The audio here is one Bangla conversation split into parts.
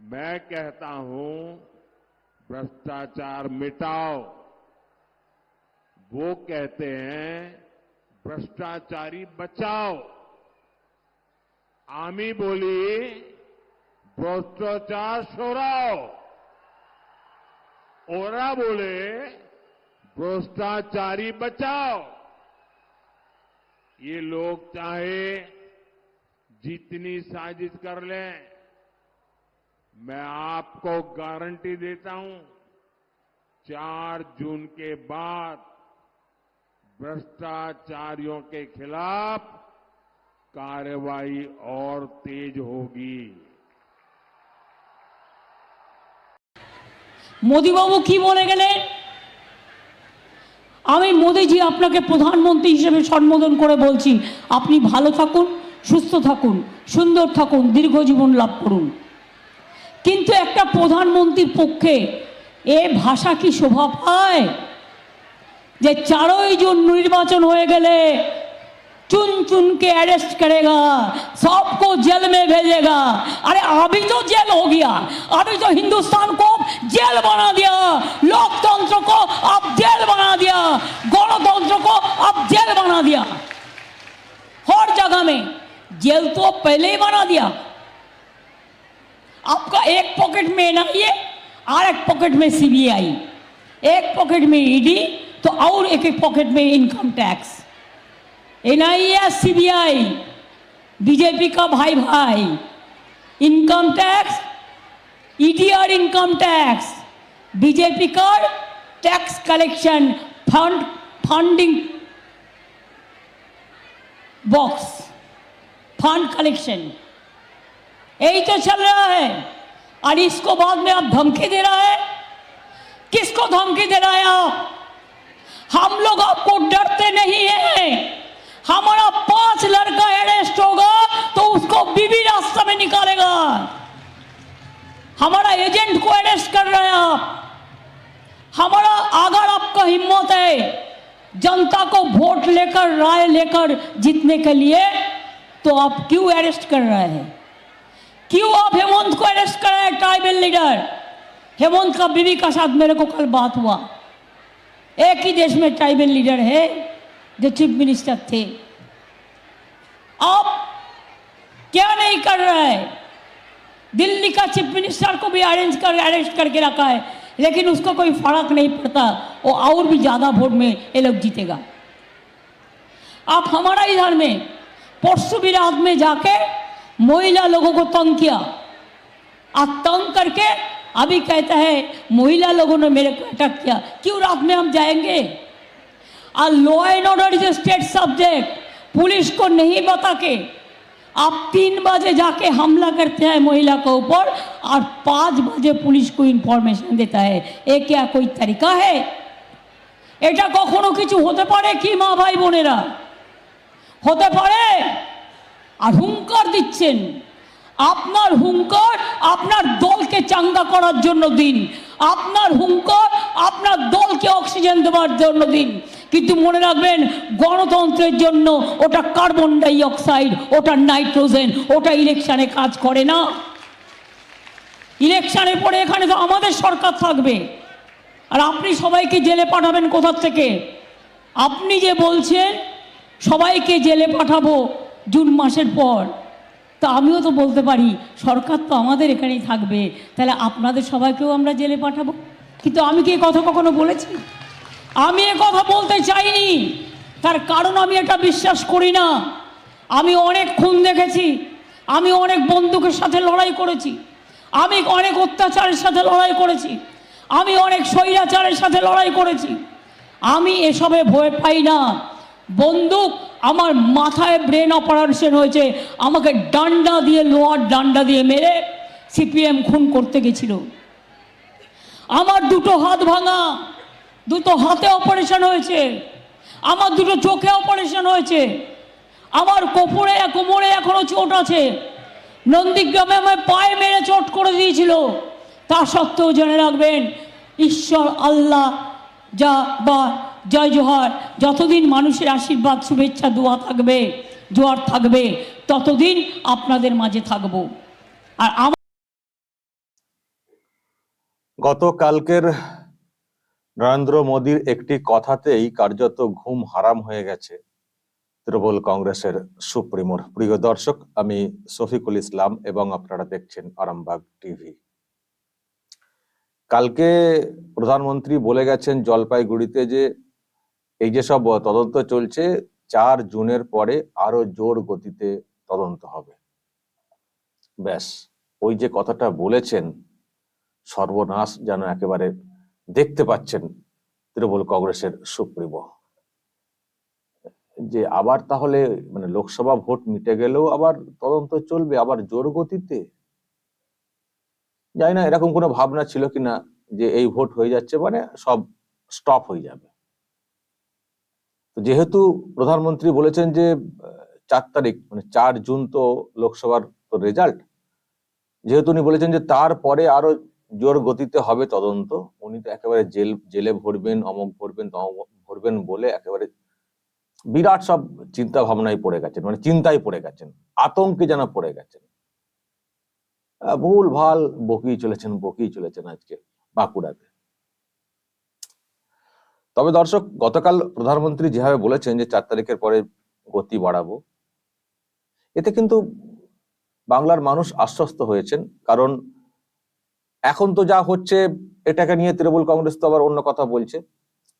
मैं कहता हूँ, भ्रष्टाचार मिटाओ। वो कहते हैं, भ्रष्टाचारी बचाओ। आमी बोली, भ्रष्टाचार छोड़ाओ ओरा बोले, भ्रष्टाचारी बचाओ। ये लोग चाहे जितनी साजिश कर लें मैं आपको गारंटी देता हूं चार जून के बाद भ्रष्टाचारियों के खिलाफ कार्रवाई और तेज होगी মোদিবাবু কি বলে গেলেন আমি মোদিজি আপনাকে প্রধানমন্ত্রী হিসেবে সম্বোধন করে বলছি আপনি ভালো থাকুন সুস্থ থাকুন সুন্দর থাকুন দীর্ঘ জীবন লাভ করুন কিন্তু একটা প্রধানমন্ত্রীর পক্ষে এ ভাষা কি শোভা পায় যে চারই জুন নির্বাচন হয়ে গেলে चुन चुन के अरेस्ट करेगा सबको जेल में भेजेगा अरे अभी तो जेल हो गया अभी तो हिंदुस्तान को जेल बना दिया लोकतंत्र को अब जेल बना दिया गणतंत्र को अब जेल बना दिया हर जगह में जेल तो पहले ही बना दिया आपका एक पॉकेट में एनआईए और एक पॉकेट में सीबीआई एक पॉकेट में ईडी तो और एक एक पॉकेट में income tax. NIA CBI BJP का भाई भाई। इनकम टैक्स, ईडी और इनकम टैक्स। बीजेपी का tax collection fund, funding box, fund collection. यही तो चल रहा है। और इसको बाद में आप धमकी दे रहा है? किसको धमकी दे रहा है आप? हम लोग आपको डरते नहीं है। हमारा पाँच लड़का अरेस्ट होगा तो उसको बीबी रास्ता में निकालेगा। हमारा एजेंट को अरेस्ट कर रहे हैं आप। हमारा अगर आपका हिम्मत है। जनता को वोट लेकर, राय लेकर जीतने के लिए तो आप क्यों अरेस्ट कर रहे हैं? क्यों आप हेमंत को अरेस्ट कर रहे हैं ट्राइबल लीडर हेमंत का बीवी का साथ मेरे को कल बात हुआ। एक ही देश में ट्राइबल लीडर है, जो चीफ मिनिस्टर थे। आप क्या नहीं कर रहे हैं? दिल्ली का चीफ मिनिस्टर को भी अरेंज कर अरेस्ट करके रखा है, लेकिन उसको कोई फ़र्क नहीं पड़ता वो और भी ज़्यादा वोट में ये लोग जीतेगा। आप हमारा इधर में, परसों भी रात में जाके महिला लोगों को तंग किया और तंग करके अभी कहता है महिला लोगों ने मेरे को अटैक किया क्यों रात में हम जाएंगे और law and order is state subject police को नहीं बता के आप तीन बजे जाके हमला करते हैं महिला के ऊपर और पाँच बजे पुलिस को ইনফরমেশন देता है ये क्या कोई तरीका है এটা কখনো কিছু হতে পারে কি মা ভাই বোনেরা হতে পারে আর হুঙ্কার দিচ্ছেন। আপনার হুঙ্কার আপনার দলকে চাঙ্গা করার জন্য দিন। আপনার হুঙ্কার আপনার দলকে অক্সিজেন দেওয়ার জন্য দিন। কিন্তু মনে রাখবেন, গণতন্ত্রের জন্য ওটা কার্বন ডাই অক্সাইড ওটা নাইট্রোজেন, ওটা ইলেকশানে কাজ করে না। ইলেকশানের পরে এখানে তো আমাদের সরকার থাকবে। আর আপনি সবাইকে জেলে পাঠাবেন কোথার থেকে? আপনি যে বলছেন, সবাইকে জেলে পাঠাবো। জুন মাসের পর। তা আমিও তো বলতে পারি, সরকার তো আমাদের এখানেই থাকবে, তাহলে আপনাদের সবাইকেও আমরা জেলে পাঠাবো। কিন্তু আমি কি কথা কখনো বলেছি? আমি এ কথা বলতে চাইনি। তার কারণ আমি এটা বিশ্বাস করি না। আমি অনেক খুন দেখেছি, আমি অনেক বন্দুকের সাথে লড়াই করেছি, আমি অনেক অত্যাচারের সাথে লড়াই করেছি, আমি অনেক স্বৈরাচারের সাথে লড়াই করেছি। আমি এসবে ভয় পাই না। বন্দুক আমার মাথায় ব্রেন অপারেশন হয়েছে, আমাকে ডান্ডা দিয়ে লোহার ডান্ডা দিয়ে মেরে সিপিএম খুন করতে গেছিল। আমার দুটো হাত ভাঙা, দুটো হাতে অপারেশন হয়েছে, আমার দুটো চোখে অপারেশন হয়েছে, আমার কোপরে কোমরে এখনও চোট আছে। নন্দীগ্রামে আমায় পায়ে মেরে চোট করে দিয়েছিল। তা সত্ত্বেও জেনে রাখবেন, ঈশ্বর আল্লাহ যা বা জয় জোহার। যতদিন মানুষের আশীর্বাদ, শুভেচ্ছা, দোয়া থাকবে, জোয়ার থাকবে, ততদিন আপনাদের মাঝে থাকব। আর গতকালকের নরেন্দ্র মোদীর একটি কথাতেই কার্যত ঘুম হারাম হয়ে গেছে তৃণমূল কংগ্রেসের সুপ্রিমোর। প্রিয় দর্শক, আমি শফিকুল ইসলাম এবং আপনারা দেখছেন আরামবাগ টিভি। কালকে প্রধানমন্ত্রী বলে গেছেন জলপাইগুড়িতে যে এই যে সব তদন্ত চলছে, চার জুনের পরে আরও জোর গতিতে তদন্ত হবে। ব্যাস, ওই যে কথাটা বলেছেন, সর্বনাশ যেন একেবারে দেখতে পাচ্ছেন তৃণমূল কংগ্রেসের সুপ্রিমো। যে আবার তাহলে মানে লোকসভা ভোট মিটে গেলেও আবার তদন্ত চলবে, আবার জোর গতিতে? জানি না, এরকম কোনো ভাবনা ছিল কিনা যে এই ভোট হয়ে যাচ্ছে মানে সব স্টপ হয়ে যাবে। তো যেহেতু প্রধানমন্ত্রী বলেছেন যে চার তারিখ মানে চার জুন তো লোকসভার তো রেজাল্ট যেহেতু উনি বলেছেন যে তারপরে আরও জোর গতিতে হবে তদন্ত, উনি তো একেবারে জেল, জেলে ভরবেন, অমক ভরবেন তমক ভরবেন বলে একেবারে বিরাট সব চিন্তা ভাবনায় পড়ে গেছেন মানে চিন্তায় পড়ে গেছেন, আতঙ্কে যেন পড়ে গেছেন। ভুল ভালো বকিয়ে চলেছেন বকিয়ে চলেছেন আজকে বাঁকুড়াতে। তবে দর্শক, গতকাল প্রধানমন্ত্রী যেভাবে বলেছেন যে চার তারিখের পরে গতি বাড়াবো, এতে কিন্তু বাংলার মানুষ আশ্বস্ত হয়েছেন। কারণ এখন তো যা হচ্ছে, এটাকে নিয়ে তৃণমূল কংগ্রেস তো আবার অন্য কথা বলছে,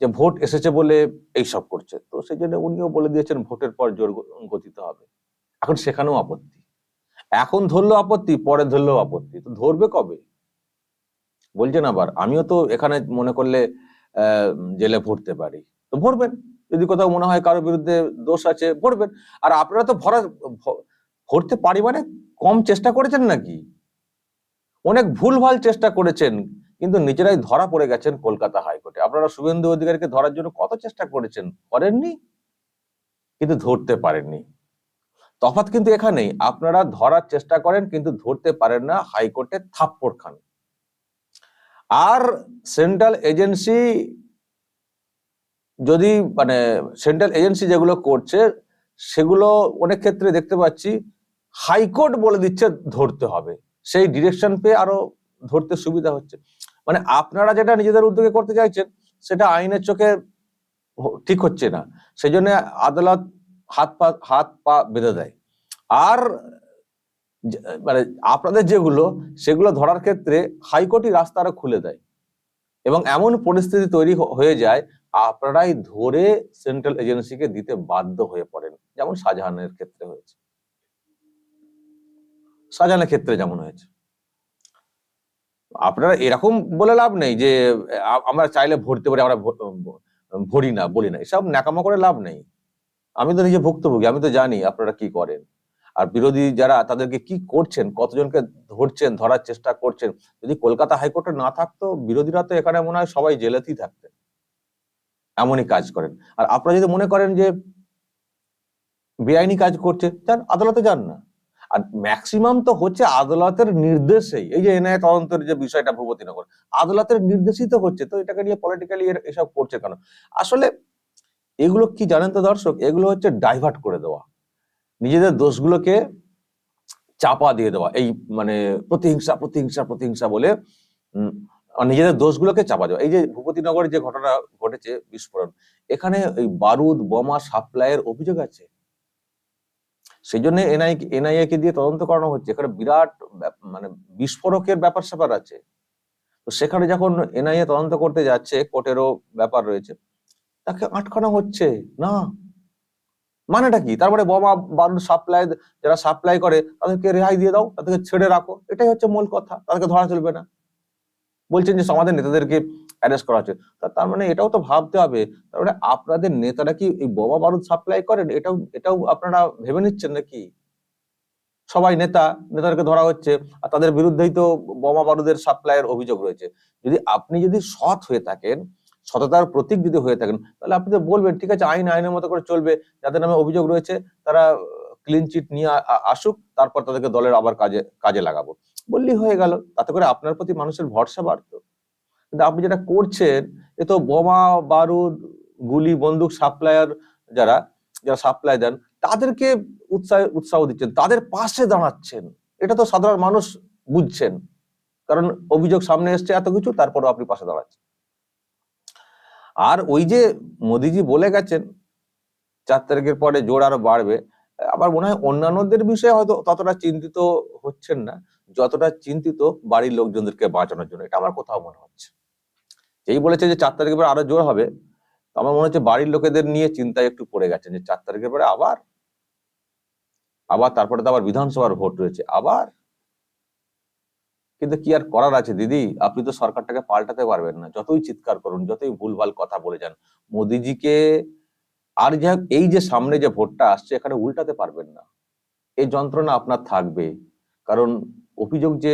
যে ভোট এসেছে বলে এইসব করছে। তো সেই জন্য উনিও বলে দিয়েছেন ভোটের পর জোর গতিতে হবে। এখন সেখানেও আপত্তি। এখন ধরলো আপত্তি, পরে ধরলেও আপত্তি। তো ধরবে কবে? বলছেন আবার, আমিও তো এখানে মনে করলে জেলে ভরতে পারি। তো ভরবেন। যদি কোথাও মনে হয় কারোর বিরুদ্ধে দোষ আছে, ভরবেন। আর আপনারা তো ভরা ভরতে পারি মানে কম চেষ্টা করেছেন নাকি? অনেক ভুলভাল চেষ্টা করেছেন, কিন্তু নিজেরাই ধরা পড়ে গেছেন কলকাতা হাইকোর্টে। আপনারা শুভেন্দু অধিকারীকে ধরার জন্য কত চেষ্টা করেছেন? করেননি? কিন্তু ধরতে পারেননি। তফাৎ কিন্তু এখানেই। আপনারা ধরার চেষ্টা করেন, কিন্তু ধরতে পারেন না, হাইকোর্টে থাপ্পড় খান। আর সেন্ট্রাল এজেন্সি যদি মানে সেন্ট্রাল এজেন্সি যেগুলো করছে, সেগুলো অনেক ক্ষেত্রে দেখতে পাচ্ছি হাইকোর্ট বলে দিচ্ছে ধরতে হবে। সেই ডিরেকশন পেয়ে আরও ধরতে সুবিধা হচ্ছে। মানে আপনারা যেটা নিজেদের উদ্যোগে করতে চাইছেন, সেটা আইনের চোখে ঠিক হচ্ছে না। সেই জন্য আদালত হাত পা হাত পা বেঁধে দেয়। আর মানে আপনাদের যেগুলো, সেগুলো ধরার ক্ষেত্রে হাইকোর্টই রাস্তা আরও খুলে দেয়। এবং এমন পরিস্থিতি তৈরি হয়ে যায়, আপনারাই ধরে সেন্ট্রাল এজেন্সিকে দিতে বাধ্য হয়ে পড়েন। যেমন শাহজাহানের ক্ষেত্রে হয়েছে। শাহজাহানের ক্ষেত্রে যেমন হয়েছে। আপনারা এরকম বলে লাভ নেই যে আমরা চাইলে ভরতে পারি আমরা ভরি না, বলি না। এসব ন্যাকামা করে লাভ নেই। আমি তো নিজে ভুক্তভোগী, আমি তো জানি আপনারা কি করেন। আর বিরোধী যারা, তাদেরকে কি করছেন? কতজনকে ধরছেন, ধরার চেষ্টা করছেন? যদি কলকাতা হাইকোর্টে না থাকতো, বিরোধীরা তো এখানে মনে হয় সবাই জেলেতেই থাকতেন। এমনই কাজ করেন। আর আপনারা যদি মনে করেন যে বেআইনি কাজ করছে, যান, আদালতে যান না। আর ম্যাক্সিমাম তো হচ্ছে আদালতের নির্দেশেই। এই যে এনআইএ তদন্তের যে বিষয়টা ভূপতিনগর, আদালতের নির্দেশই তো হচ্ছে। তো এটাকে নিয়ে পলিটিক্যালি এসব করছে কেন? আসলে এগুলো কি জানেন তো দর্শক? এগুলো হচ্ছে ডাইভার্ট করে দেওয়া। নিজেদের দোষগুলোকে চাপা দিয়ে দেওয়া, এই মানে প্রতিহিংসা প্রতিহিংসা প্রতিহিংসা বলে নিজেদের দোষগুলোকে চাপা দেওয়া। এই যে ভূপতিনগরে যে ঘটনা ঘটেছে বিস্ফোরণ, এখানে ওই বারুদ, বোমা, সাপ্লাইয়ের অভিযোগ আছে। সেই জন্য এনআই, এনআইএ কে দিয়ে তদন্ত করানো হচ্ছে। এখানে বিরাট মানে বিস্ফোরকের ব্যাপার স্যাপার আছে। তো সেখানে যখন এনআইএ তদন্ত করতে যাচ্ছে, কোর্টেরও ব্যাপার রয়েছে, তাকে আটকানো হচ্ছে। না মানেটা কি? তারপরে বোমা বারুদ সাপ্লাই যারা সাপ্লাই করে, তাদেরকে রেহাই দিয়ে দাও, তাদেরকে ছেড়ে রাখো। এটাই হচ্ছে মূল কথা। তাদেরকে ধরা চলবে না। বলছেন যে সমাজের নেতাদেরকে অ্যারেস্ট করা হচ্ছে। তার মানে এটাও তো ভাবতে হবে। তার মানে আপনাদের নেতারা কি এই বোমা বারুদ সাপ্লাই করেন? এটাও এটাও আপনারা ভেবে নিচ্ছেন নাকি? সবাই নেতা, নেতাদেরকে ধরা হচ্ছে, আর তাদের বিরুদ্ধেই তো বোমা বারুদের সাপ্লাইয়ের অভিযোগ রয়েছে। যদি আপনি যদি সৎ হয়ে থাকেন সততার প্রতীক যদি হয়ে থাকেন, তাহলে আপনি তো বলবেন, ঠিক আছে, আইন, আইনের মতো করে চলবে। যাদের নামে অভিযোগ রয়েছে, তারা ক্লিন চিট নিয়ে আসুক, তারপর তাদেরকে দলের আবার কাজে কাজে লাগাবো। বললেই হয়ে গেল। তাতে করে আপনার প্রতি মানুষের ভরসা বাড়তো। কিন্তু আপনি যেটা করছেন, এ তো বোমা, বারুদ, গুলি, বন্দুক সাপ্লায়ার যারা যারা সাপ্লাই দেন, তাদেরকে উৎসাহ উৎসাহ দিচ্ছেন, তাদের পাশে দাঁড়াচ্ছেন। এটা তো সাধারণ মানুষ বুঝছেন। কারণ অভিযোগ সামনে এসছে এত কিছু, তারপরও আপনি পাশে দাঁড়াচ্ছেন। আর ওই যে মোদিজি বলে গেছেন, চার তারিখের পরে জোর আরও বাড়বে আবার মনে হয় অন্যান্যদের বিষয়ে হয়তো ততটা চিন্তিত হচ্ছেন না। যতটা চিন্তিত বাড়ির লোকজনদেরকে বাঁচানোর জন্য, এটা আমার কোথাও মনে হচ্ছে। যেই বলেছে যে চার তারিখের পরে আরও জোর হবে আমার মনে হচ্ছে বাড়ির লোকেদের নিয়ে চিন্তায় একটু পড়ে গেছেন যে চার তারিখের পরে আবার আবার তারপরে তো আবার বিধানসভার ভোট রয়েছে, আবার কিন্তু কি আর করার আছে, দিদি? আপনি তো সরকারটাকে পাল্টাতে পারবেন না। যতই চিৎকার করুন, যতই ভুলভাল কথা বলে যান, মোদিজিকে আর যা এই যে সামনে যে ভোটটা আসছে, এখানে উল্টাতে পারবেন না। এই যন্ত্রণা আপনার থাকবে। কারণ অভিযোগ যে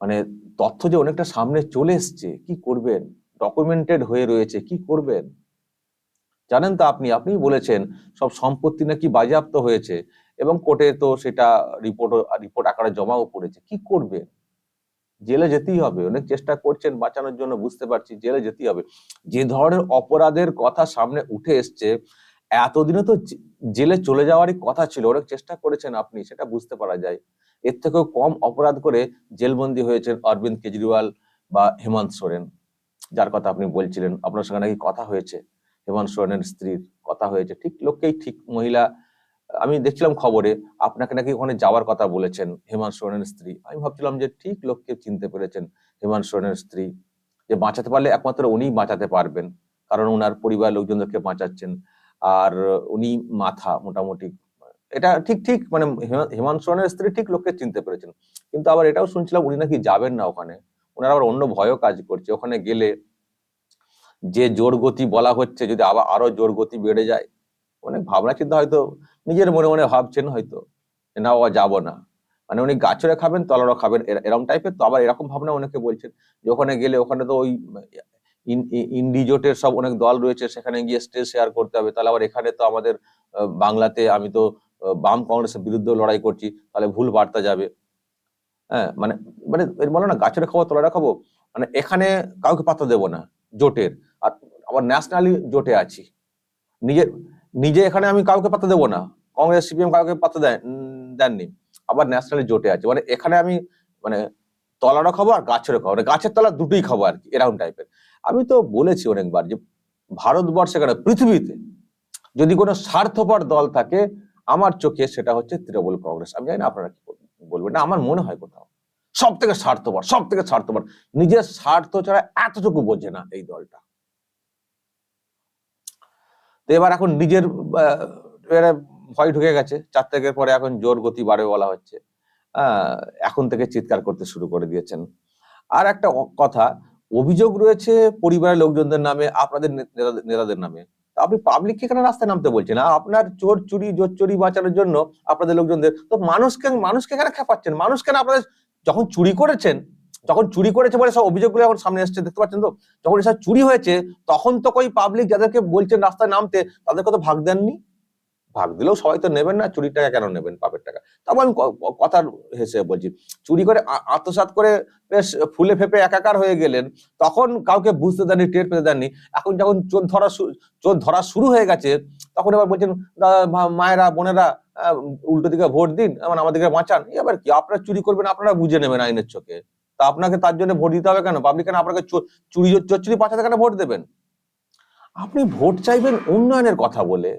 মানে তথ্য যে অনেকটা সামনে চলে এসছে, কি করবেন? ডকুমেন্টেড হয়ে রয়েছে, কি করবেন? জানেন তো আপনি আপনি বলেছেন, সব সম্পত্তি নাকি বাজেয়াপ্ত হয়েছে এবং কোর্টে তো সেটা রিপোর্ট রিপোর্ট আকারে জমাও পড়েছে কি করবেন? জেলে যেতেই হবে। অনেক চেষ্টা করছেন বাঁচানোর জন্য, বুঝতে পারছি, জেলে যেতেই হবে। যে ধরনের অপরাধের কথা সামনে উঠে এসছে, এতদিনে তো জেলে চলে যাওয়ারই কথা ছিল, অনেক চেষ্টা করেছেন আপনি, সেটা বুঝতে পারা যায়। এর থেকেও কম অপরাধ করে জেলবন্দি হয়েছেন অরবিন্দ কেজরিওয়াল বা হেমন্ত সোরেন। যার কথা আপনি বলছিলেন, আপনার সঙ্গে নাকি কথা হয়েছে। হেমন্ত সোরেনের স্ত্রীর কথা হয়েছে। ঠিক লোককেই ঠিক মহিলা আমি দেখছিলাম খবরে, আপনাকে নাকি ওখানে যাওয়ার কথা বলেছেন, হেমন্ত সোরেনের স্ত্রী। আমি ভাবছিলাম যে ঠিক লোককে চিনতে পেরেছেন হেমান সোরেনের স্ত্রী। যে বাঁচাতে পারলে একমাত্র উনিই বাঁচাতে পারবেন, কারণ ওনার পরিবার লোকজনদেরকে বাঁচাচ্ছেন। আর উনি মাথা মোটামুটি, এটা ঠিক ঠিক মানে হেমান সোরেনের স্ত্রী ঠিক লোককে চিনতে পেরেছেন। কিন্তু আবার এটাও শুনছিলাম উনি নাকি যাবেন না ওখানে। ওনার আবার অন্য ভয়ও কাজ করছে। ওখানে গেলে যে জোর গতি বলা হচ্ছে, যদি আবার আরও জোর গতি বেড়ে যায়, অনেক ভাবনা চিন্তা হয়তো নিজের মনে মনে ভাবছেন হয়তো না বাবা যাব না। মানে উনি গাছরে খাবেন তলারও খাবেন এর- এরম টাইপের তো আবার এরকম ভাবনা অনেকে বলছেন যে ওখানে গেলে ওখানে তো ওই ইন- ই- ইন্ডি জোটের সব অনেক দল রয়েছে, সেখানে গিয়ে স্টেজ শেয়ার করতে হবে। তাহলে আবার এখানে তো আমাদের বাংলাতে আমি তো বাম কংগ্রেসের বিরুদ্ধে লড়াই করছি, তাহলে ভুল বার্তা যাবে। হ্যাঁ মানে মানে বলো না গাছের খাব তলারে খাব মানে এখানে কাউকে পাত্তা দেবো না, জোটের। আর আবার ন্যাশনালি জোটে আছি। নিজে নিজে এখানে আমি কাউকে পাত্তা দেবো না। কংগ্রেস, সিপিএম কাউকে দেয় দেননি। আবার ন্যাশনালি জোটে আছে। মানে এখানে আমি মানে তলারও খাব আর গাছেরও খাব। মানে গাছের তলা দুটোই খাব আর কি, এরকম টাইপের আমি তো বলেছি অনেকবার যে ভারতবর্ষে কেন পৃথিবীতে যদি কোনো স্বার্থপর দল থাকে, আমার চোখে সেটা হচ্ছে তৃণমূল কংগ্রেস। আমি জানি না আপনারা কি বলবেন না, আমার মনে হয় কোথাও। সব থেকে স্বার্থপর সব থেকে স্বার্থপর। নিজের স্বার্থ ছাড়া এতটুকু বোঝে না এই দলটা। তো এবার এখন নিজের ভয় ঢুকে গেছে। চার তারিখের পরে এখন জোর গতি বাড়বে বলা হচ্ছে। এখন থেকে চিৎকার করতে শুরু করে দিয়েছেন। আর একটা কথা, অভিযোগ রয়েছে পরিবারের লোকজনদের নামে, আপনাদের নেতাদের- নামে। আপনি পাবলিককে কেন রাস্তায় নামতে বলছেন, আর আপনার চোর চুরি, জোর চুরি বাঁচানোর জন্য আপনাদের লোকজনদের, তো মানুষকে মানুষকে কেন খেপাচ্ছেন। মানুষ কেন আপনাদের যখন চুরি করেছেন যখন চুরি করেছে বলে সব অভিযোগগুলো এখন সামনে এসছে, দেখতে পাচ্ছেন তো? যখন এসব চুরি হয়েছে, তখন তো কই পাবলিক যাদেরকে বলছেন রাস্তায় নামতে, তাদেরকে তো ভাগ দেননি। ভাগ দিলেও সবাই তো নেবেন না, চুরির টাকা কেন নেবেন পাপের টাকা? তারপর আমি কথার হেসে বলছি, চুরি করে আ- আত্মসাৎ করে বেশ ফুলে ফেপে একাকার হয়ে গেলেন, তখন কাউকে বুঝতে দেননি, টের পেতে দেননি। এখন যখন চোর ধরা চোর ধরা শুরু হয়ে গেছে, তখন এবার বলছেন মায়েরা, বোনেরা উল্টো দিকে ভোট দিন এবার আমাদেরকে বাঁচান। এবার কি, আপনারা চুরি করবেন, আপনারা বুঝে নেবেন আইনের চোখে। তা আপনাকে তার জন্য ভোট দিতে হবে কেন? পাবলিক কেন আপনাকে চুরি চোর চুরি বাঁচাতে কেন ভোট দেবেন? আপনি ভোট চাইবেন উন্নয়নের কথা বলে,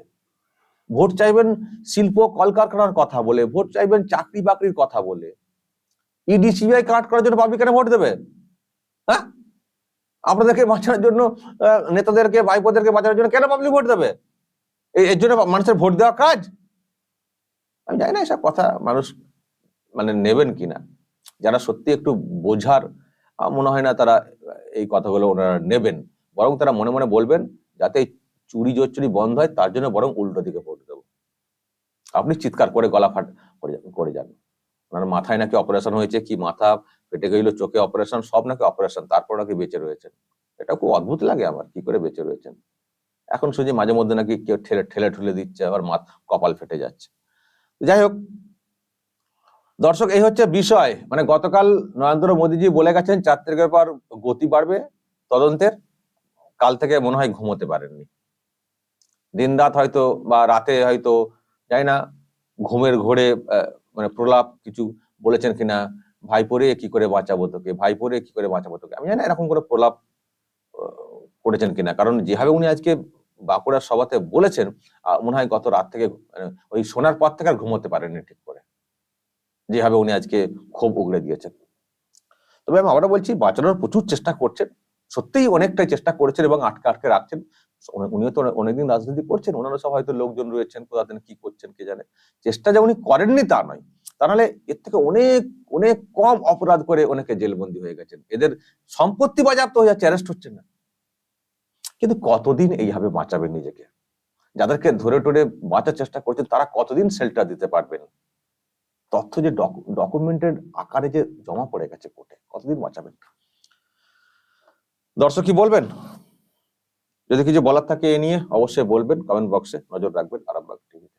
ভোট চাইবেন শিল্প কলকারখানার কথা বলে, ভোট চাইবেন চাকরি বাকরির কথা বলে। ইডি সিবিআই কাট করার জন্য পাবলিক কেন ভোট দেবে হ্যাঁ? আপনাদেরকে বাঁচানোর জন্য নেতাদেরকে, ভাইপোদেরকে বাঁচানোর জন্য কেন পাবলিক ভোট দেবে? এর জন্য মানুষের ভোট দেওয়া কাজ? আমি জানি না এসব কথা মানুষ মানে নেবেন কিনা। যারা সত্যি একটু বোঝার মনে হয় না তারা এই কথাগুলো ওনারা নেবেন। বরং তারা মনে মনে বলবেন যাতে চুরি জোচ্চুরি বন্ধ হয়, তার জন্য বরং উল্টো দিকে ভোট দেবো। আপনি চিৎকার করে গলা ফাট করে যান- ওনার মাথায় নাকি অপারেশন হয়েছে, কি মাথা ফেটে গেল, চোখে অপারেশন, সব নাকি অপারেশন, তারপর নাকি বেঁচে রয়েছেন। এটা খুব অদ্ভুত লাগে আমার, কি করে বেঁচে রয়েছেন? এখন শুনছি মাঝে মধ্যে নাকি কেউ ঠেলে ঠেলে ঠুলে দিচ্ছে, আবার কপাল ফেটে যাচ্ছে। যাই হোক দর্শক এই হচ্ছে বিষয়। মানে গতকাল নরেন্দ্র মোদীজি বলে গেছেন চার তারিখের পর গতি বাড়বে তদন্তের। কাল থেকে মনে হয় ঘুমোতে পারেননি। দিন রাত হয়তো বা রাতে হয়তো জানি না ঘুমের ঘোরে মানে প্রলাপ কিছু বলেছেন কিনা ভাই পরে কি করে বাঁচাবো তোকে ভাই পরে কি করে বাঁচাবো তোকে আমি জানি এরকম করে প্রলাপ করেছেন কিনা। কারণ যেভাবে উনি আজকে বাঁকুড়ার সভাতে বলেছেন মনে হয় গত রাত থেকে মানে, ওই শোনার পর থেকে আর ঘুমোতে পারেননি ঠিক করে। যেভাবে উনি আজকে ক্ষোভ উগড়ে দিয়েছেন। তবে আমি আবারও বলছি, বাঁচানোর প্রচুর চেষ্টা করছেন, সত্যিই অনেকটাই চেষ্টা করেছেন এবং আটকে আটকে রাখছেন। উনি- উনিও তো অনেকদিন রাজনীতি করছেন ওনারা সব হয়তো লোকজন রয়েছেন, কোথা কি করছেন কে জানে। চেষ্টা যে উনি করেননি তা নয়, তা নাহলে এর থেকে অনেক অনেক কম অপরাধ করে অনেকে জেলবন্দি হয়ে গেছেন। এদের সম্পত্তি বাজাপ্ত হয়ে যাচ্ছে, অ্যারেস্ট হচ্ছে না। কিন্তু কতদিন এইভাবে বাঁচাবেন নিজেকে? যাদেরকে ধরে টরে বাঁচার চেষ্টা করছেন, তারা কতদিন শেল্টার দিতে পারবেন? তথ্য যে ডকুমেন্টের আকারে যে জমা পড়ে গেছে কোর্টে, কতদিন বাঁচাবেন? দর্শক কি বলবেন? যদি কিছু বলার থাকে এ নিয়ে অবশ্যই বলবেন কমেন্ট বক্সে নজর রাখবেন, আরামবাগ টিভিতে